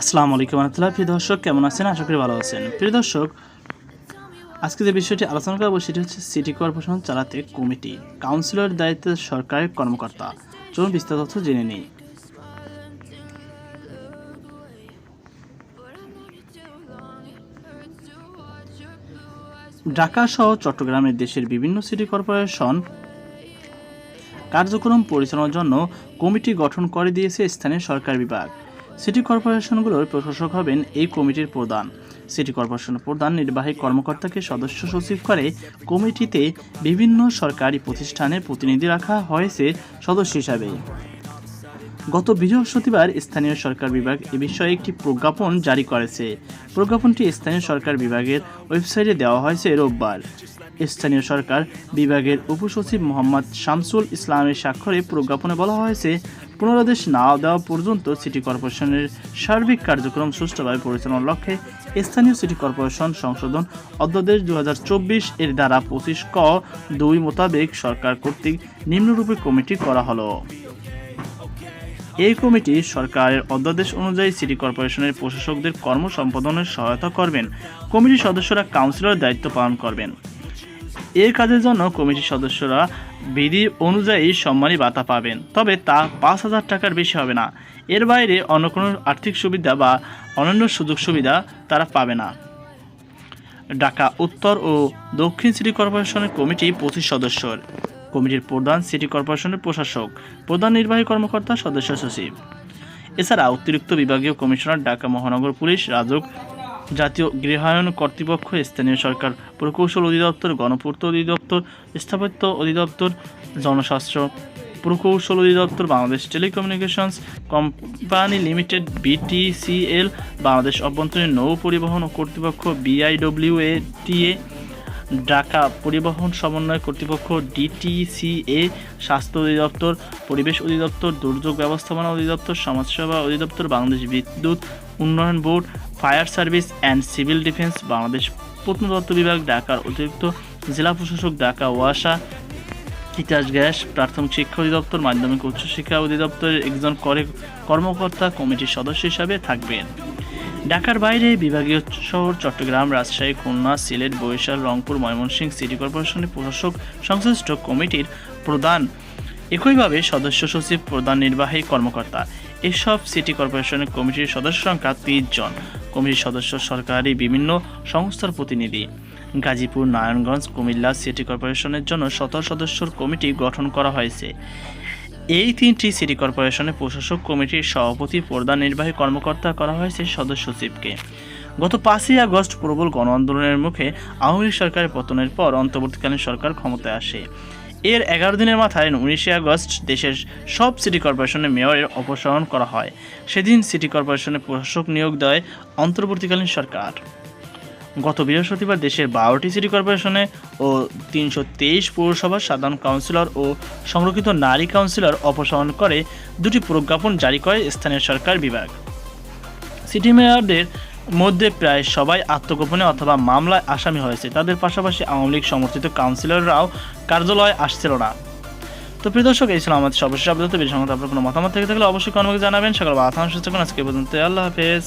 আসসালামু আলাইকুম রহমতুল্লাহ। প্রিয় দর্শক, কেমন আছেন? আশা করি ভালো আছেন। প্রিয় দর্শক, আজকে যে বিষয়টি আলোচনা করব সেটি হচ্ছে সিটি কর্পোরেশন চালাতে কমিটি, কাউন্সিলর দায়িত্বে সরকারের কর্মকর্তা। চলুন বিস্তারিত তথ্য জেনে নিই। ঢাকা সহ চট্টগ্রামের দেশের বিভিন্ন সিটি কর্পোরেশন কার্যক্রম পরিচালনার জন্য কমিটি গঠন করে দিয়েছে স্থানীয় সরকার বিভাগ। সিটি কর্পোরেশনগুলোর প্রশাসক হবেন এই কমিটির প্রধান। সিটি কর্পোরেশন প্রধান নির্বাহী কর্মকর্তাকে সদস্য সচিব করে কমিটিতে বিভিন্ন সরকারি প্রতিষ্ঠানের প্রতিনিধি রাখা হয়েছে সদস্য হিসাবে। গত বৃহস্পতিবার স্থানীয় সরকার বিভাগ এ বিষয়ে একটি প্রজ্ঞাপন জারি করেছে। প্রজ্ঞাপনটি স্থানীয় সরকার বিভাগের ওয়েবসাইটে দেওয়া হয়েছে রোববার। স্থানীয় সরকার বিভাগের উপসচিব মোহাম্মদ শামসুল ইসলামের স্বাক্ষরে প্রজ্ঞাপনে বলা হয়েছে, পুনরাদেশ না দেওয়া পর্যন্ত সিটি কর্পোরেশনের সার্বিক কার্যক্রম সুষ্ঠুভাবে পরিচালনার লক্ষ্যে স্থানীয় সিটি কর্পোরেশন সংশোধন অধ্যাদেশ দু হাজার চব্বিশ এর দ্বারা পঁচিশ ক দুই মোতাবেক সরকার কর্তৃক নিম্নরূপে কমিটি করা হলো। এই কমিটি সরকারের অধ্যাদেশ অনুযায়ী সিটি কর্পোরেশনের প্রশাসকদের কর্ম সম্পাদনের সহায়তা করবেন। কমিটির সদস্যরা কাউন্সিলর দায়িত্ব পালন করবেন। এর কাজের জন্য কমিটির সদস্যরা বিধি অনুযায়ী সম্মানী ভাতা পাবেন, তবে তা পাঁচ হাজার টাকার বেশি হবে না। এর বাইরে অন্য কোনো আর্থিক সুবিধা বা অন্যান্য সুযোগ সুবিধা তারা পাবে না। ঢাকা উত্তর ও দক্ষিণ সিটি কর্পোরেশনের কমিটি পঁচিশ সদস্যর। কমিটির প্রধান সিটি কর্পোরেশনের প্রশাসক, প্রধান নির্বাহী কর্মকর্তা, সদস্য সচিব। এছাড়া অতিরিক্ত বিভাগীয় কমিশনার ঢাকা মহানগর পুলিশ রাজক জাতীয় গৃহায়ন কর্তৃপক্ষ, স্থানীয় সরকার প্রকৌশল অধিদপ্তর, গণপূর্ত অধিদপ্তর, স্থাপত্য অধিদপ্তর, জনস্বাস্থ্য প্রকৌশল অধিদপ্তর, Bangladesh telecommunications company limited, BTCL, Bangladesh অভ্যন্তরীণ নৌ পরিবহন কর্তৃপক্ষ, বিআইডব্লিউএটিএ ঢাকা পরিবহন সমন্বয় কর্তৃপক্ষ ডিটিসিএ, স্বাস্থ্য অধিদপ্তর, পরিবেশ অধিদপ্তর, দুর্যোগ ব্যবস্থাপনা অধিদপ্তর, সমাজসেবা অধিদপ্তর, বাংলাদেশ বিদ্যুৎ উন্নয়ন board, fire service and civil defence, Bangladesh প্রত্নতত্ত্ব বিভাগ, ঢাকার অতিরিক্ত জেলা প্রশাসক, ঢাকা ওয়াসা, তিতাস গ্যাস, প্রাথমিক শিক্ষা অধিদপ্তর, মাধ্যমিক উচ্চশিক্ষা অধিদপ্তরের একজন করে কর্মকর্তা কমিটির সদস্য হিসাবে থাকবেন। ঢাকার বাইরে বিভাগীয় শহর চট্টগ্রাম, রাজশাহী, খুলনা, সিলেট, বরিশাল, রংপুর, ময়মনসিংহ সিটি কর্পোরেশনের প্রশাসক সংশ্লিষ্ট কমিটির প্রধান। একইভাবে সদস্য সচিব, প্রধান নির্বাহী কর্মকর্তা। এসব সিটি কর্পোরেশনের কমিটির সদস্য সংখ্যা তিরিশ জন। কমিটির সদস্য সরকারি বিভিন্ন সংস্থার প্রতিনিধি। গাজীপুর, নারায়ণগঞ্জ, কুমিল্লা সিটি কর্পোরেশনের জন্য সতেরো সদস্যর কমিটি গঠন করা হয়েছে। এই তিনটি সিটি কর্পোরেশনের প্রশাসক কমিটির সভাপতি প্রধান নির্বাহী কর্মকর্তা করা হয়েছে সদস্য সচিবকে। গত পাঁচই আগস্ট প্রবল গণ আন্দোলনের মুখে আওয়ামী লীগ সরকারের পতনের পর অন্তর্বর্তীকালীন সরকার ক্ষমতায় আসে। এর এগারো দিনের মাথায় উনিশে আগস্ট দেশের সব সিটি কর্পোরেশনের মেয়রের অপসারণ করা হয়। সেদিন সিটি কর্পোরেশনের প্রশাসক নিয়োগ দেয় অন্তর্বর্তীকালীন সরকার। গত বৃহস্পতিবার দেশের বারোটি সিটি কর্পোরেশনে ও তিনশো তেইশ পৌরসভার সাধারণ কাউন্সিলর ও সংরক্ষিত নারী কাউন্সিলর অপসারণ করে দুটি প্রজ্ঞাপন জারি করে স্থানীয় সরকার বিভাগ। সিটি মেয়রদের মধ্যে প্রায় সবাই আত্মগোপনে অথবা মামলায় আসামি হয়েছে। তাদের পাশাপাশি আওয়ামী লীগ সমর্থিত কাউন্সিলররাও কার্যালয়ে আসছিল না। তো প্রিয় দর্শক, এই ছিল আমাদের সর্বশেষ আপডেট। বিষয় আপনার কোনো মতামত থেকে থাকলে অবশ্যই কর্মকে জানাবেন। সকাল বাথা সুস্থ আজকে পর্যন্ত আল্লাহ হাফেজ।